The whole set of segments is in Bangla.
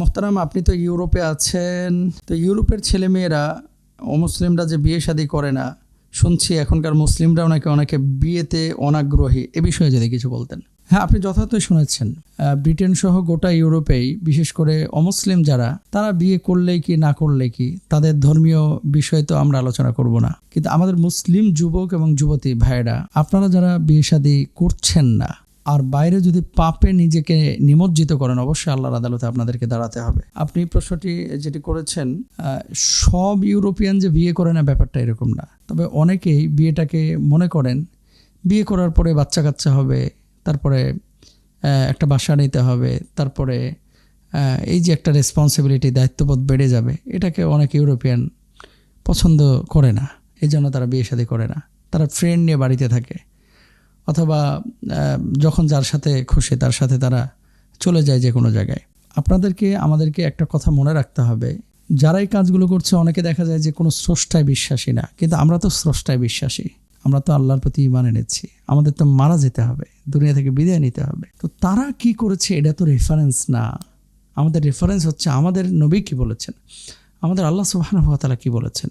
মোহতারাম, আপনি তো ইউরোপে আছেন। তো ইউরোপের ছেলেমেয়েরা অমুসলিমরা যে বিয়ে শাদী করে না, শুনছি এখনকার মুসলিমরাও নাকি অনেকে বিয়েতে অনাগ্রহী। এ বিষয়ে যদি কিছু বলতেন। হ্যাঁ আপনি যথার্থই শুনেছেন। ব্রিটেন সহ গোটা ইউরোপেই, বিশেষ করে অমুসলিম যারা, তারা বিয়ে করলেই কি, না করলে কি, তাদের ধর্মীয় বিষয় তো আমরা আলোচনা করব না। কিন্তু আমাদের মুসলিম যুবক এবং যুবতী ভাইয়েরা, আপনারা যারা বিয়ে শাদী করছেন না আর বাইরে যদি পাপে নিজেকে নিমজ্জিত করেন, অবশ্যই আল্লাহর আদালতে আপনাদেরকে দাঁড়াতে হবে। আপনি প্রশ্নটি যেটি করেছেন সব ইউরোপিয়ান যে বিয়ে করে না ব্যাপারটা এরকম না। তবে অনেকেই বিয়েটাকে মনে করেন, বিয়ে করার পরে বাচ্চা কাচ্চা হবে, তারপরে একটা বাসা নিতে হবে, তারপরে এই যে একটা রেসপন্সিবিলিটি দায়িত্ববোধ বেড়ে যাবে, এটাকে অনেক ইউরোপিয়ান পছন্দ করে না। এই জন্য তারা বিয়ে শাদী করে না। তারা ফ্রেন্ড নিয়ে বাড়িতে থাকে। অথবা যখন যার সাথে খুশি, তার সাথে তারা চলে যায় যে কোনো জায়গায়। আপনাদেরকে, আমাদেরকে একটা কথা মনে রাখতে হবে। যারা এই কাজগুলো করছে, অনেকে দেখা যায় যে কোনো স্রষ্টায় বিশ্বাসী না। কিন্তু আমরা তো স্রষ্টায় বিশ্বাসী। আমরা তো আল্লাহর প্রতি ইমান এনেছি। আমাদের তো মারা যেতে হবে। দুনিয়া থেকে বিদায় নিতে হবে। তো তারা কি করেছে, এটা তো রেফারেন্স না। আমাদের রেফারেন্স হচ্ছে আমাদের নবী কি বলেছেন? আমাদের আল্লাহ সুবাহানুভাতালা কি বলেছেন?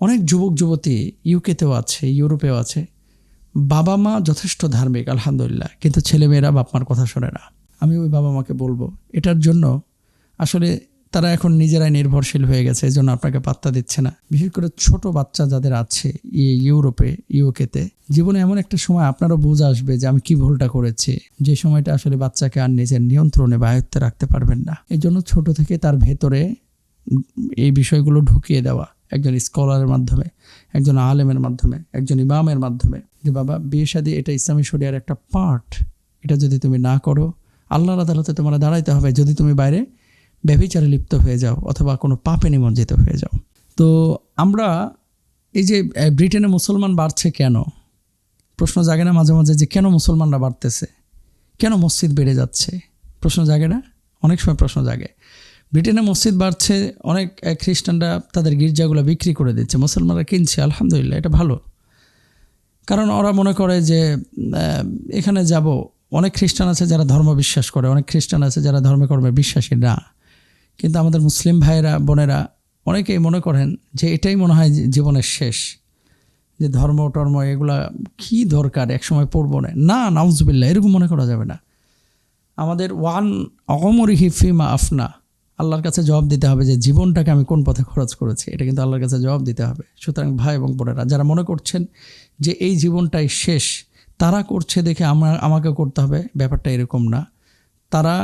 অনেক যুবক যুবতী ইউকেতেও আছে ইউরোপেও আছে। বাবা মা যথেষ্ট ধার্মিক, আলহামদুলিল্লাহ। কিন্তু ছেলেমেয়েরা বাপ মার কথা শোনে না। আমি ওই বাবা মাকে বলব, এটার জন্য আসলে তারা এখন নিজেরাই নির্ভরশীল হয়ে গেছে এই জন্য আপনাকে পাত্তা দিচ্ছে না। বিশেষ করে ছোট বাচ্চা যাদের আছে এই ইউরোপে, ইউকেতে, জীবনে এমন একটা সময় আপনারও বুঝ আসবে যে আমি কি ভুলটা করেছি। যে সময়টা আসলে বাচ্চাকে আর নিজের নিয়ন্ত্রণে বা রাখতে পারবেন না। এই জন্য ছোট থেকে তার ভেতরে এই বিষয়গুলো ঢুকিয়ে দেওয়া। একজন স্কলারের মাধ্যমে, একজন আলেমের মাধ্যমে, একজন ইমামের মাধ্যমে। যে বাবা, বিয়ে শাদী এটা ইসলামী শরিয়ার একটা পার্ট এটা যদি তুমি না করো, আল্লাহর আদালতে তোমার দাঁড়াইতে হবে। যদি তুমি বাইরে ব্যভিচারে লিপ্ত হয়ে যাও অথবা কোনো পাপে নিমজ্জিত হয়ে যাও। তো আমরা এই যে ব্রিটেনে মুসলমান বাড়ছে কেন? প্রশ্ন জাগে না মাঝে মাঝে যে কেন মুসলমানরা বাড়তেছে? কেন মসজিদ বেড়ে যাচ্ছে? প্রশ্ন জাগে না? অনেক সময় প্রশ্ন জাগে। ব্রিটেনে মসজিদ বাড়ছে, অনেক খ্রিস্টানরা তাদের গির্জাগুলো বিক্রি করে দিচ্ছে। মুসলমানরা কিনছে, আলহামদুলিল্লাহ, এটা ভালো। কারণ ওরা মনে করে যে এখানে যাব, অনেক খ্রিস্টান আছে যারা ধর্ম বিশ্বাস করে, অনেক খ্রিস্টান আছে যারা ধর্মকর্মে বিশ্বাসী না। কিন্তু আমাদের মুসলিম ভাইয়েরা, বোনেরা অনেকেই মনে করেন যে, এটাই মনে হয় জীবনের শেষ। যে ধর্ম, টর্ম, এগুলা কি দরকার, একসময় পড়ব না। না নাউজবিল্লা এরকম মনে করা যাবে না। আমাদের ওয়ান অগমরি ফিমা আফনা আল্লাহর কাছে জবাব দিতে হবে যে জীবনটাকে আমি কোন পথে খরচ করেছি, এটা কিন্তু আল্লাহর কাছে জবাব দিতে হবে। সুতরাং ভাই এবং বোনেরা, যারা মনে করছেন যে এই জীবনটাই শেষ, তারা করছে দেখে আমার, আমাকে করতে হবে, ব্যাপারটা এরকম না। তারা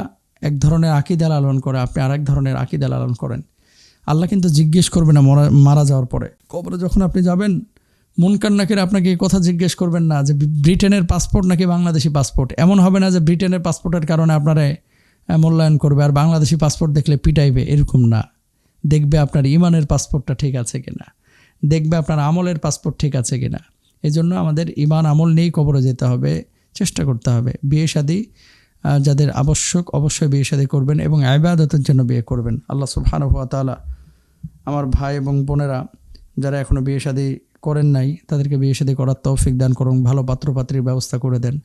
এক ধরনের আকিদা লালন করে, আপনি আরেক ধরনের আকিদা লালন করেন। আল্লাহ কিন্তু জিজ্ঞেস করবে না মরা, মারা যাওয়ার পরে। কবরে যখন আপনি যাবেন, মুনকার নাকির আপনাকে কথা জিজ্ঞেস করবেন না যে ব্রিটেনের পাসপোর্ট নাকি বাংলাদেশি পাসপোর্ট? এমন হবে না যে ব্রিটেনের পাসপোর্টের কারণে আপনারা মূল্যায়ন করবে। আর বাংলাদেশি পাসপোর্ট দেখলে পিটাইবে, এরকম না। দেখবে আপনার ইমানের পাসপোর্টটা ঠিক আছে কিনা। দেখবে আপনার আমলের পাসপোর্ট ঠিক আছে কিনা। এই জন্য আমাদের ইমান আমল নিয়েই কবরে যেতে হবে, চেষ্টা করতে হবে। বিয়ে শাদী যাদের আবশ্যক, অবশ্যই বিয়ে শাদী করবেন এবং আইবাদতের জন্য বিয়ে করবেন। আল্লাহ সুবহানাহু ওয়া তাআলা আমার ভাই এবং বোনেরা যারা এখনও বিয়ে শাদী করেন নাই, তাদেরকে বিয়ে শাদী করার তৌফিক দান করুন, ভালো পাত্রপাত্রীর ব্যবস্থা করে দেন।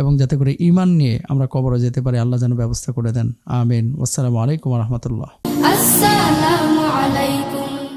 এবং যাতে করে ইমান নিয়ে আমরা কবরে যেতে পারি, আল্লাহ যেন ব্যবস্থা করে দেন। আমিন। আসসালামু আলাইকুম রহমতুল্লাহ। আসসালামু